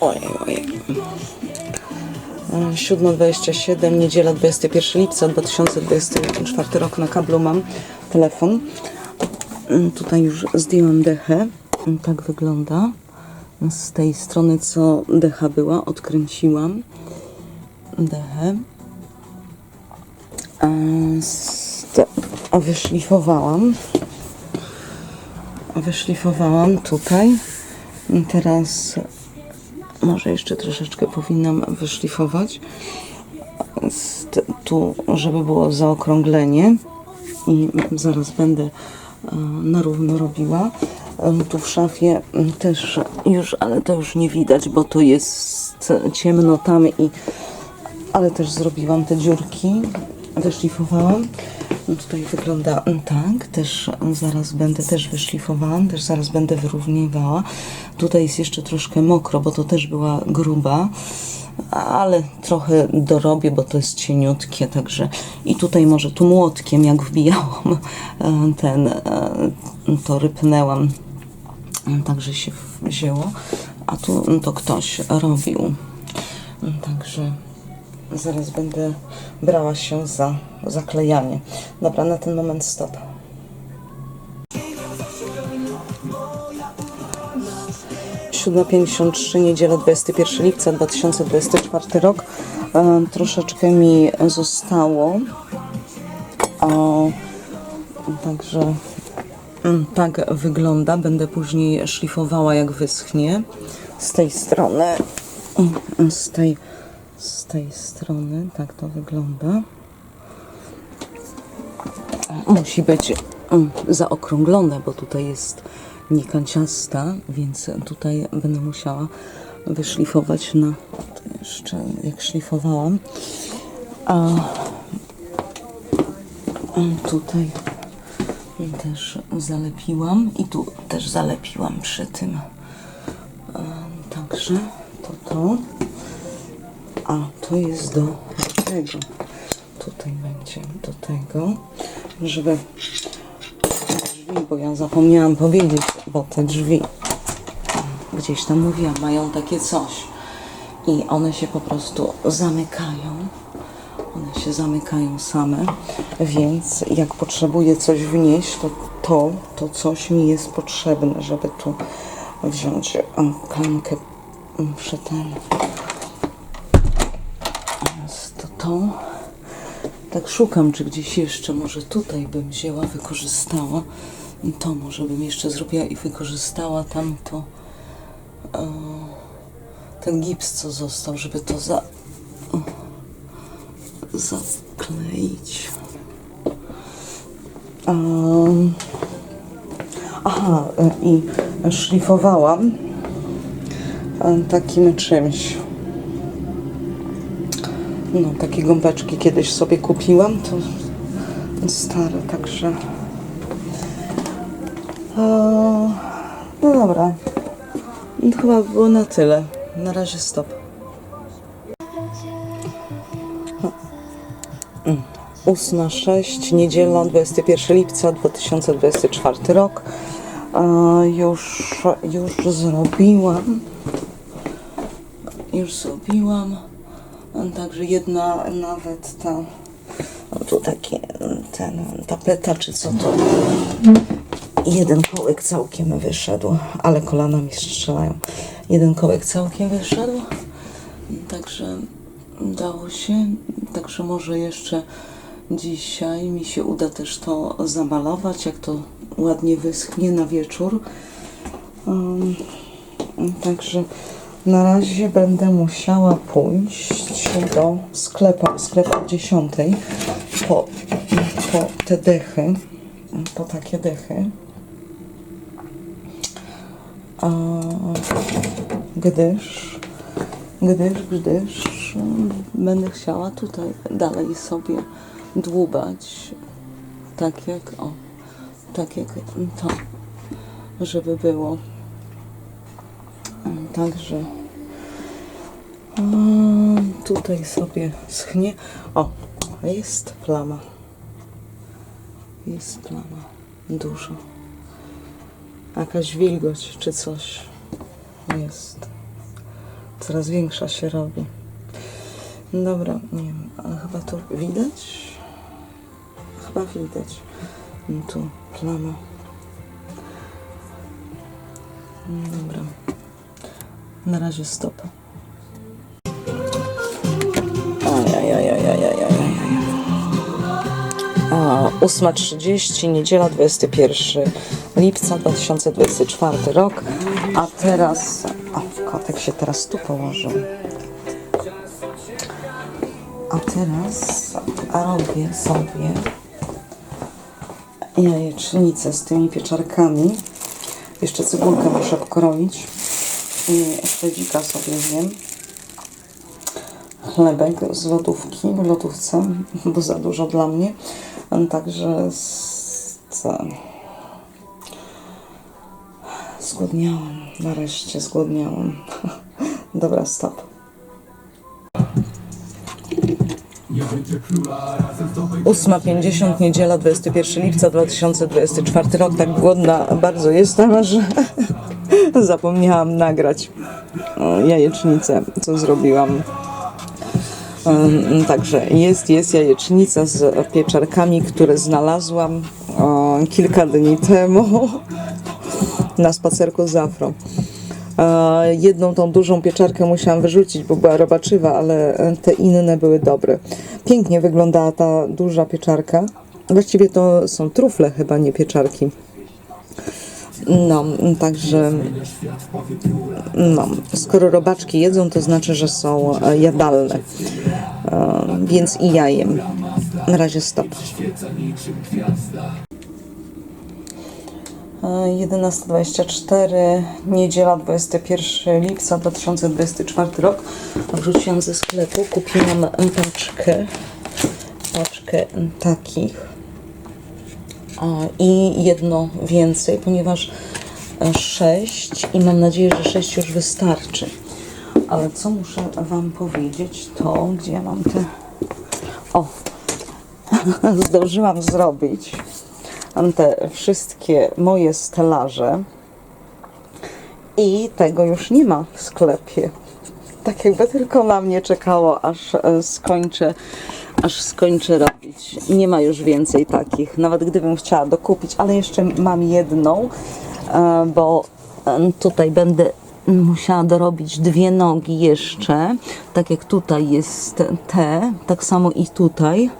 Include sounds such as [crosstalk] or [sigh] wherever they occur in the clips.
Ojej, ojej. 7.27, niedziela 21 lipca 2024 rok na kablu mam telefon. Mm, Tutaj już zdjęłam dechę. Mm, Tak wygląda. Z tej strony, co decha była, odkręciłam dechę. A, wyszlifowałam. Wyszlifowałam tutaj. Teraz może jeszcze troszeczkę powinnam wyszlifować. Tu, żeby było zaokrąglenie. I zaraz będę e, na równo robiła. E, Tu w szafie też już, ale to już nie widać, bo to jest ciemno tam i ale też zrobiłam te dziurki, wyszlifowałam. No Tutaj wygląda tak, też zaraz będę też wyszlifowałam, też zaraz będę wyrównywała. Tutaj jest jeszcze troszkę mokro, bo to też była gruba, ale trochę dorobię, bo to jest cieniutkie, także i tutaj może tu młotkiem, jak wbijałam [laughs] e, ten, e, to rypnęłam, także się wzięło, a tu to ktoś robił. Także zaraz będę brała się za zaklejanie. Dobra, na ten moment stop. Siódma pięćdziesiąt trzy, niedziela 21 lipca 2024 rok. E, troszeczkę mi zostało. O, także mm, tak wygląda. Będę później szlifowała jak wyschnie. Z tej strony, mm, z tej, z tej strony, tak to wygląda. Musi być mm, zaokrąglone, bo tutaj jest niekanciasta, więc tutaj będę musiała wyszlifować na jeszcze jak szlifowałam. A mm, tutaj też zalepiłam i tu też zalepiłam przy tym. E, Także to to. A to jest do tego. Tutaj będzie do tego, żeby drzwi, bo ja zapomniałam powiedzieć, bo te drzwi gdzieś tam mówiłam, mają takie coś i one się po prostu zamykają. One się zamykają same, więc jak potrzebuję coś wnieść, to to, to coś mi jest potrzebne, żeby tu wziąć o, klamkę przy ten. To. Tak szukam, czy gdzieś jeszcze może tutaj bym wzięła, wykorzystała. I To może bym jeszcze zrobiła i wykorzystała tamto e, ten gips, co został, żeby to za, zakleić. Em, aha, e, i szlifowałam e, takim czymś. No, takie gąbeczki kiedyś sobie kupiłam, to stare, także. No dobra. Chyba było na tyle. Na razie stop. Ósma sześć, niedziela, 21 lipca 2024 rok. Już, już zrobiłam. Już zrobiłam. Także jedna nawet ta. O, tu taki ten tapeta, czy co to. Jeden kołek całkiem wyszedł, ale kolana mi strzelają. Jeden kołek całkiem wyszedł. Także udało się. Także może jeszcze dzisiaj mi się uda też to zamalować, jak to ładnie wyschnie na wieczór. Um, Także na razie będę musiała pójść do sklepu, sklepu o 10 po, po te dechy, po takie dechy. A, gdyż, gdyż, gdyż będę chciała tutaj dalej sobie dłubać tak jak o, tak jak to, żeby było. Także tutaj sobie schnie. O, jest plama. Jest plama. Dużo. Jakaś wilgoć czy coś. jest. Coraz większa się robi. Dobra, nie wiem, ale chyba to widać? Chyba widać. Tu plama. Dobra. Na razie stop. Ajajajajajajajaj. A, 8.30, niedziela 21 lipca 2024 rok. A teraz. O, kotek się teraz tu położył. A teraz robię sobie jajecznicę z tymi pieczarkami. Jeszcze cebulkę muszę pokroić. I śledzika sobie zjem. Chlebek z lodówki, w lodówce, [laughs] bo za dużo dla mnie. Także z... Zgłodniałam. Nareszcie zgłodniałam. [laughs] Dobra, stop. 8.50, niedziela, 21 lipca 2024 rok. Tak głodna bardzo jestem, że [laughs] zapomniałam nagrać o, jajecznicę, co zrobiłam. Em, Także jest, jest jajecznica z pieczarkami, które znalazłam o, kilka dni temu [laughs] na spacerku z Afro. E, Jedną tą dużą pieczarkę musiałam wyrzucić, bo była robaczywa, ale e, te inne były dobre. Pięknie wyglądała ta duża pieczarka. Właściwie to są trufle chyba, nie pieczarki. No, także no, skoro robaczki jedzą, to znaczy, że są e, jadalne. E, Więc i ja jem. Na razie stop. E, 11.24, niedziela 21 lipca 2024 rok. Wrzuciłam ze sklepu, kupiłam paczkę, paczkę takich i jedno więcej, ponieważ e, sześć i mam nadzieję, że sześć już wystarczy. Ale co muszę Wam powiedzieć, to gdzie ja mam te... O! [laughs] Zdążyłam zrobić Mam te wszystkie moje stelaże i tego już nie ma w sklepie. Tak jakby tylko na mnie czekało, aż e, skończę, aż skończę robić. Nie ma już więcej takich, nawet gdybym chciała dokupić, ale jeszcze mam jedną, e, bo e, tutaj będę musiała dorobić dwie nogi jeszcze, tak jak tutaj jest te, tak samo i tutaj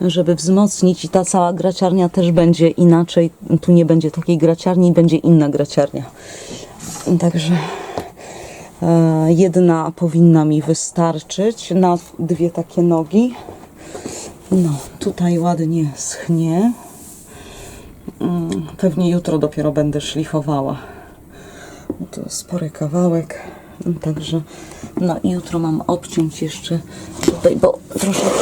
żeby wzmocnić i ta cała graciarnia też będzie inaczej. Tu nie będzie takiej graciarni, będzie inna graciarnia. Także jedna powinna mi wystarczyć na dwie takie nogi. No, tutaj ładnie schnie. Mm, Pewnie jutro dopiero będę szlifowała. No to spory kawałek. Także no jutro mam obciąć jeszcze tutaj, bo troszeczkę,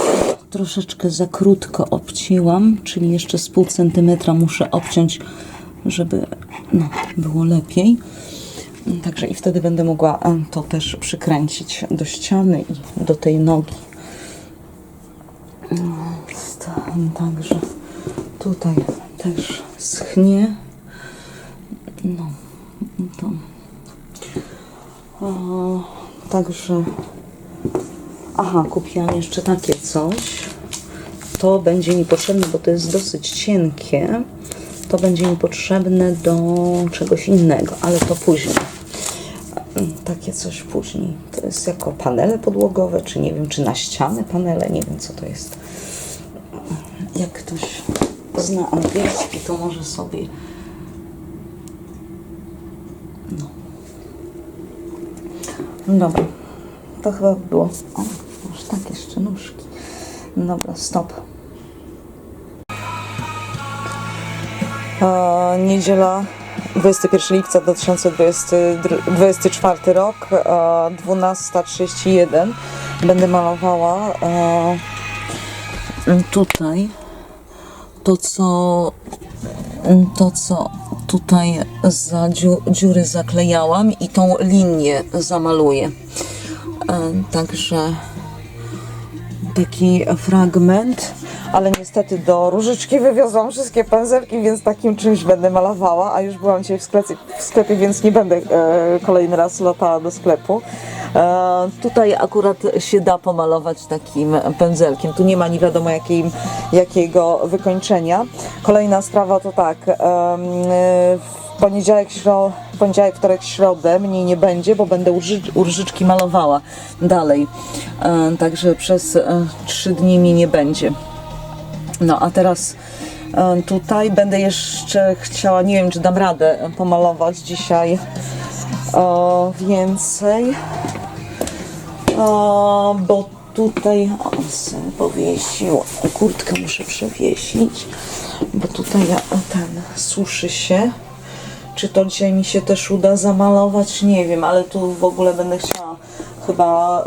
troszeczkę za krótko obcięłam, czyli jeszcze z pół centymetra muszę obciąć, żeby no, było lepiej. Także i wtedy będę mogła e, to też przykręcić do ściany i do tej nogi. No, Także tutaj też schnie. No, to o, także. Aha, kupiłam jeszcze takie coś. To będzie mi potrzebne, bo to jest dosyć cienkie. To będzie mi potrzebne do czegoś innego, ale to później. Takie coś później. To jest jako panele podłogowe, czy nie wiem, czy na ściany panele, nie wiem co to jest. Jak ktoś zna angielski, to może sobie Dobra, to chyba by było. O, już tak jeszcze nóżki. Dobra, stop. Niedziela 21 lipca 2024 rok, e, 12.31. Będę malowała e, tutaj to, co to, co tutaj za dziu, dziury zaklejałam i tą linię zamaluję. E, Także taki fragment. Niestety do różyczki wywiozłam wszystkie pędzelki, więc takim czymś będę malowała, a już byłam dzisiaj w sklepie, w sklepie więc nie będę e, kolejny raz latała do sklepu. E, tutaj akurat się da pomalować takim pędzelkiem. Tu nie ma nie wiadomo jakiej, jakiego wykończenia. Kolejna sprawa to tak, em, w poniedziałek, śro, poniedziałek, wtorek, środę mnie nie będzie, bo będę uży- malowała dalej. E, Także przez e, trzy dni mi nie będzie. No a teraz e, tutaj będę jeszcze chciała, nie wiem czy dam radę e, pomalować dzisiaj e, więcej, o, bo tutaj o, sobie powiesił, kurtkę muszę przewiesić, bo tutaj ja, ten suszy się. Czy to dzisiaj mi się też uda zamalować? Nie wiem, ale tu w ogóle będę chciała chyba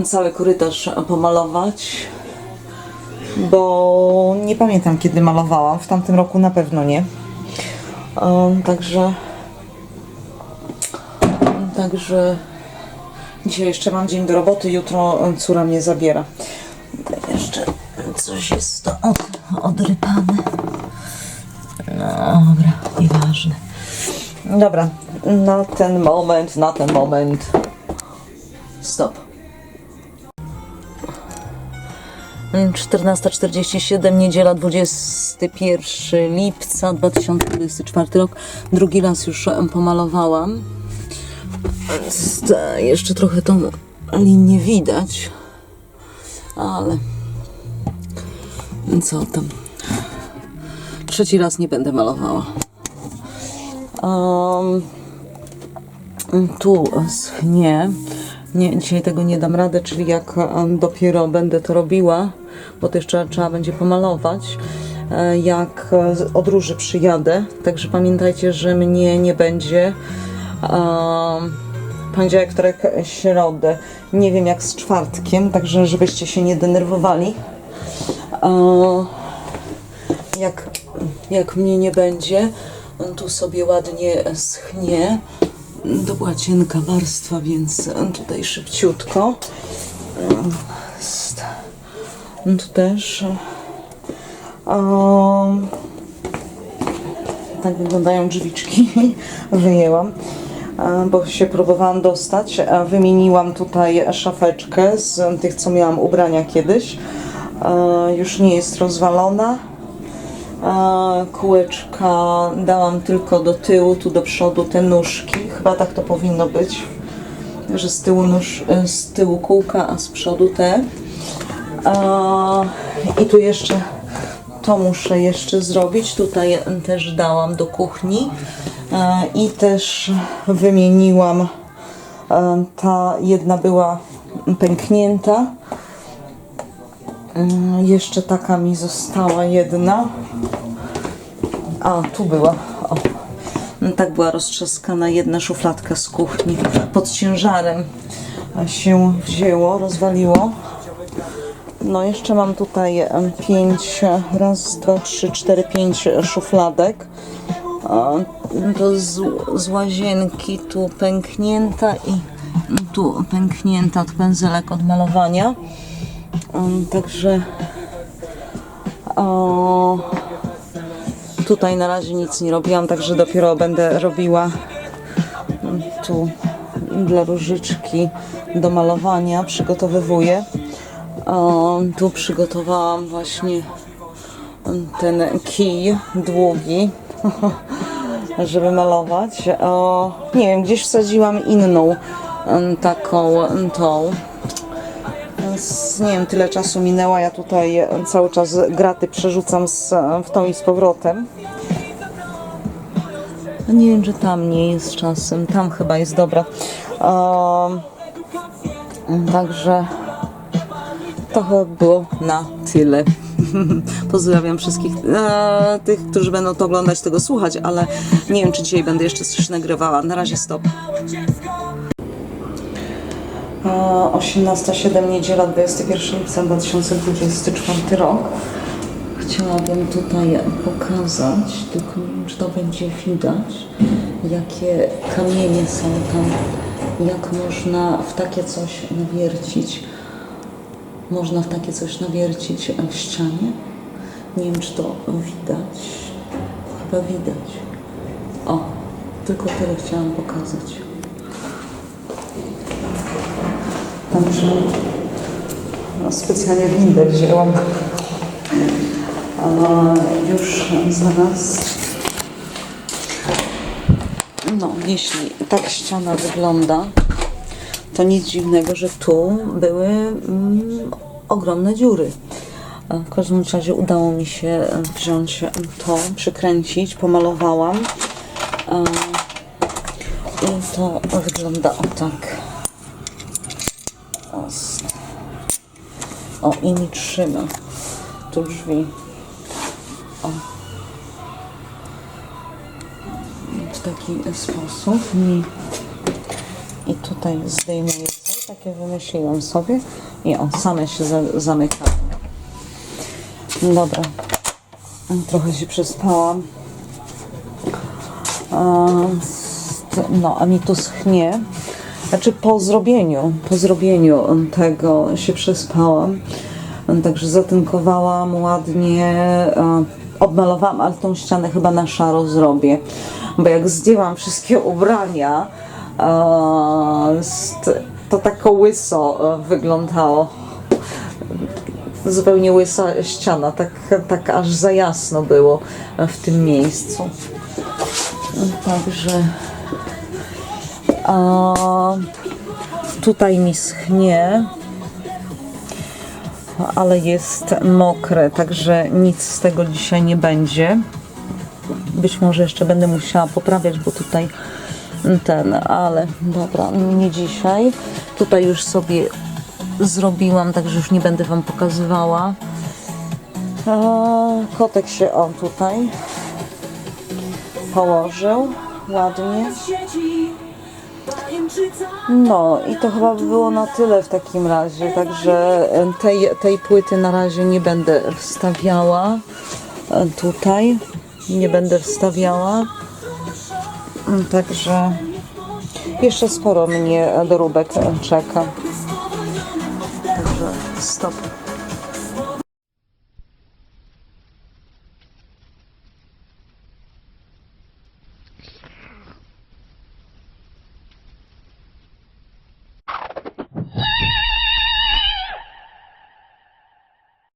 e, cały korytarz pomalować bo nie pamiętam kiedy malowałam. W tamtym roku na pewno nie. Um, także. Także. Dzisiaj jeszcze mam dzień do roboty, jutro córa mnie zabiera. Tutaj jeszcze coś jest to od, odrypane. No, dobra, nieważne. Dobra, na ten moment, na ten moment. Stop. 14.47, niedziela 21 lipca 2024 rok. Drugi raz już pomalowałam. E, Jeszcze trochę tą linię widać, ale co tam. Trzeci raz nie będę malowała. Um, tu schnie. Nie, dzisiaj tego nie dam rady, czyli jak dopiero będę to robiła, bo to jeszcze trzeba będzie pomalować, e, jak e, od róży przyjadę. Także pamiętajcie, że mnie nie będzie poniedziałek, wtorek, środę. Nie wiem jak z czwartkiem, także żebyście się nie denerwowali. E, jak, jak mnie nie będzie, on tu sobie ładnie schnie. To była cienka warstwa, więc tutaj szybciutko. Tu też. Um, tak wyglądają drzwiczki. [laughs] Wyjęłam, e, bo się próbowałam dostać. E, Wymieniłam tutaj szafeczkę z tych, co miałam ubrania kiedyś. E, Już nie jest rozwalona. Kółeczka dałam tylko do tyłu, tu do przodu te nóżki. Chyba tak to powinno być. Że z tyłu, nóż, z tyłu kółka, a z przodu te. I tu jeszcze to muszę jeszcze zrobić. Tutaj też dałam do kuchni. I też wymieniłam. Ta jedna była pęknięta. Mm, Jeszcze taka mi została jedna. A, tu była. O. No, Tak była roztrzaskana jedna szufladka z kuchni. Pod ciężarem się wzięło, rozwaliło. No jeszcze mam tutaj em, pięć, raz, dwa, trzy, cztery, pięć szufladek. Z, z łazienki tu pęknięta i tu pęknięta od pędzelek od malowania. Także o, tutaj na razie nic nie robiłam, także dopiero będę robiła tu dla różyczki do malowania, przygotowywuję. Tu przygotowałam właśnie ten kij długi, [laughs] żeby malować. Nie wiem, gdzieś wsadziłam inną taką tą nie wiem, tyle czasu minęło, ja tutaj cały czas graty przerzucam z, w tą i z powrotem. Nie wiem, czy tam nie jest czasem, tam chyba jest dobra. Także to było na tyle. [laughs] Pozdrawiam wszystkich e, tych, którzy będą to oglądać, tego słuchać, ale nie wiem, czy dzisiaj będę jeszcze coś nagrywała. Na razie stop. 18.07 niedziela 21 lipca 2024 rok. Chciałabym tutaj pokazać, tylko nie wiem, czy to będzie widać, jakie kamienie są tam, jak można w takie coś nawiercić. Można w takie coś nawiercić w ścianie. Nie wiem, czy to widać. Chyba widać. O, tylko tyle chciałam pokazać. Także no, specjalnie windę wzięłam. A, już zaraz. No, jeśli tak ściana wygląda, to nic dziwnego, że tu były mm, ogromne dziury. E, W każdym razie udało mi się e, wziąć to, przykręcić, pomalowałam. E, I to wygląda o tak. O, o i mi trzyma tu drzwi. w taki sposób i, tutaj zdejmuję takie wymyśliłam sobie i o, same się za, zamykają. Dobra, trochę się przespałam. No, a mi tu schnie. Znaczy po zrobieniu, po zrobieniu tego się przespałam. Także zatynkowałam ładnie, obmalowałam, ale tą ścianę chyba na szaro zrobię. Bo jak zdjęłam wszystkie ubrania, st- to tak łyso e, wyglądało. Zupełnie łysa ściana, tak, tak aż za jasno było w tym miejscu. Także a, tutaj mi schnie, ale jest mokre, także nic z tego dzisiaj nie będzie. Być może jeszcze będę musiała poprawiać, bo tutaj ten, ale dobra, nie dzisiaj. Tutaj już sobie zrobiłam, także już nie będę Wam pokazywała. Kotek się o tutaj położył ładnie. No i to chyba by było na tyle w takim razie, także e, tej, tej płyty na razie nie będę wstawiała e, tutaj, nie będę wstawiała, także jeszcze sporo mnie doróbek czeka. Także stop.